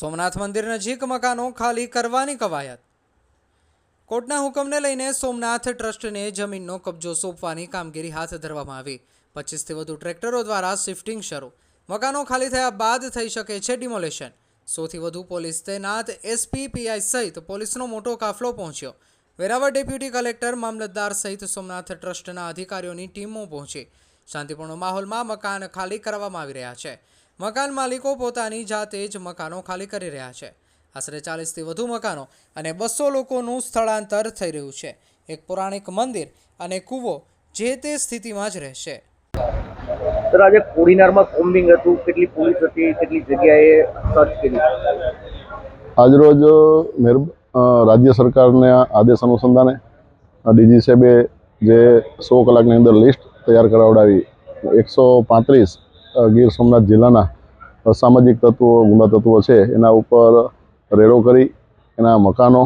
સોમનાથ મંદિર નજીક મકાનો ખાલી કરવાની કવાયત. કોર્ટના હુકમને લઈને સોમનાથ ટ્રસ્ટને જમીનનો કબજો સોંપવાની કામગીરી હાથ ધરવામાં આવી. પચીસથી વધુ ટ્રેક્ટરો દ્વારા શિફ્ટિંગ શરૂ. મકાનો ખાલી થયા બાદ થઈ શકે છે ડિમોલેશન. સૌથી વધુ પોલીસ તૈનાત એસપી પીઆઈ સહિત પોલીસનો મોટો કાફલો પહોંચ્યો. વેરાવળ ડેપ્યુટી કલેક્ટર મામલતદાર સહિત સોમનાથ ટ્રસ્ટના અધિકારીઓની ટીમો પહોંચી. શાંતિપૂર્ણ માહોલમાં મકાન ખાલી કરવામાં આવી રહ્યા છે. મકાન માલિકો પોતાની જાતે જ મકાનો ખાલી કરી રહ્યા છે. આશરે ચાલીસથી વધુ મકાનો અને બસો લોકોનું સ્થળાંતર થઈ રહ્યું છે. એક પૌરાણિક મંદિર અને કૂવો જે તે સ્થિતિમાં જ રહેશે. સર આજે કોડીનારમાં કોમ્બિંગ હતું. કેટલી પોલીસ હતી? કેટલી જગ્યાએ સર્ચ કરી? આજરોજ મેર રાજ્ય સરકારના આદેશ અનુસંધાને ડીજી સાહેબે જે સો કલાકની અંદર લિસ્ટ તૈયાર કરાવડાવી એકસો પાંત્રીસ ગીર સોમનાથ જિલ્લાના અસામાજિક તત્વો ગુના તત્વો છે, એના ઉપર રેડો કરી એના મકાનો,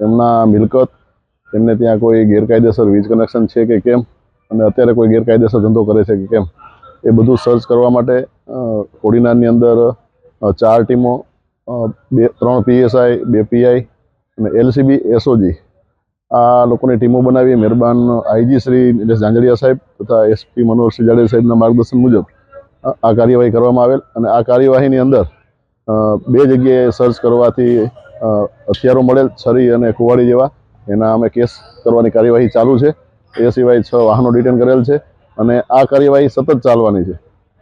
એમના મિલકત, એમને ત્યાં કોઈ ગેરકાયદેસર વીજ કનેક્શન છે કે કેમ? અને અત્યારે કોઈ ગેરકાયદેસર ધંધો કરે છે કે કેમ? એ બધું સર્ચ કરવા માટે કોડીનારની અંદર ચાર ટીમો બે, ત્રણ પીએસઆઈ બે પીઆઈ અને એલસીબી એસઓજી આ લોકોની ટીમો બનાવી, મહેરબાન આઈજી શ્રી નિલેશ ઝાંઝડિયા સાહેબ તથા એસપી મનોહરસિંહ જાડેજા સાહેબના માર્ગદર્શન મુજબ. આ કાર્યવાહી કરવામાં આવેલ અને આ કાર્યવાહીની અંદર બે જગ્યાએ સર્ચ કરવાથી હથિયારો મળેલ છરી અને કુવાડી જેવા, એના અમે કેસ કરવાની કાર્યવાહી ચાલુ છે. એ સિવાય છ વાહનો ડિટેન કરેલ છે અને આ કાર્યવાહી સતત ચાલવાની છે.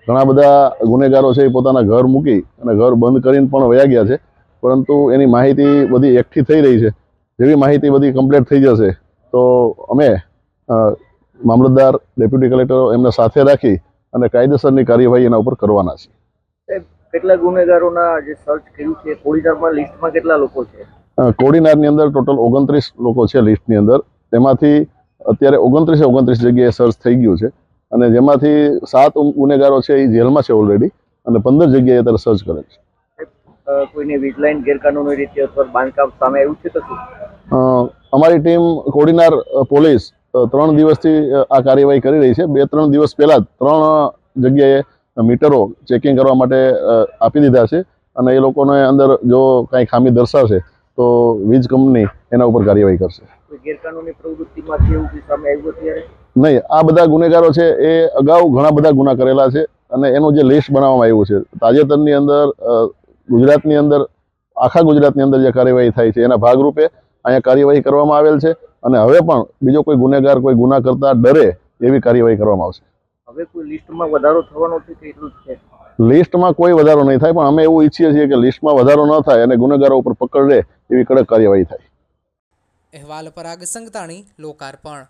ઘણા બધા ગુનેગારો છે એ પોતાના ઘર મૂકી અને ઘર બંધ કરીને પણ વયા ગયા છે. પરંતુ એની માહિતી બધી એકઠી થઈ રહી છે. જેવી માહિતી બધી કમ્પ્લીટ થઈ જશે, તો અમે મામલતદાર, ડેપ્યુટી કલેક્ટર એમને સાથે રાખી અને કાયદેસરની કાર્યવાહી એના ઉપર કરવાના છે. કેટલા ગુનેગારોના જે સર્ચ કર્યું છે કોડીનારમાં લિસ્ટમાં કેટલા લોકો છે? કોડીનારની અંદર ટોટલ ઓગણત્રીસ લોકો છે લિસ્ટની અંદર. તેમાંથી અત્યારે ઓગણત્રીસે ઓગણત્રીસ જગ્યાએ સર્ચ થઈ ગયું છે. અને જેમાંથી સાત ગુનેગારો છે એ જેલમાં છે ઓલરેડી અને પંદર જગ્યાએ અત્યારે સર્ચ કરે છે. કોઈને વીજલાઇન ગેરકાનૂની રીતે અથવા બાંધકામ સામે આવ્યું છે તો શું અમારી ટીમ કોડીનાર પોલીસ ત્રણ દિવસથી આ કાર્યવાહી કરી રહી છે. બે ત્રણ દિવસ પહેલાં જ ત્રણ જગ્યાએ મીટરો ચેકિંગ કરવા માટે આપી દીધા છે અને એ લોકોને અંદર જો કાંઈ ખામી દર્શાવશે તો વીજ કંપની એના ઉપર કાર્યવાહી કરશે. નહીં આ બધા ગુનેગારો છે એ અગાઉ ઘણા બધા ગુના કરેલા છે અને એનું જે લિસ્ટ બનાવવામાં આવ્યું છે. તાજેતરની અંદર ગુજરાતની અંદર આખા ગુજરાતની અંદર જે કાર્યવાહી થાય છે એના ભાગરૂપે અહીંયા કાર્યવાહી કરવામાં આવેલ છે. અને હવે પણ બીજો કોઈ ગુનેગાર કોઈ ગુના કરતા ડરે એવી કાર્યવાહી કરવામાં આવશે. હવે કોઈ લિસ્ટમાં વધારો થવાનો છે કે એટલું જ છે? લિસ્ટમાં કોઈ વધારો નહીં થાય પણ અમે એવું ઈચ્છીએ છીએ કે લિસ્ટમાં વધારો ન થાય અને ગુનેગારો ઉપર પકડ રહે એવી કડક કાર્યવાહી થાય. અહેવાલ પરાગ સંગતાણી લોકાર્પણ.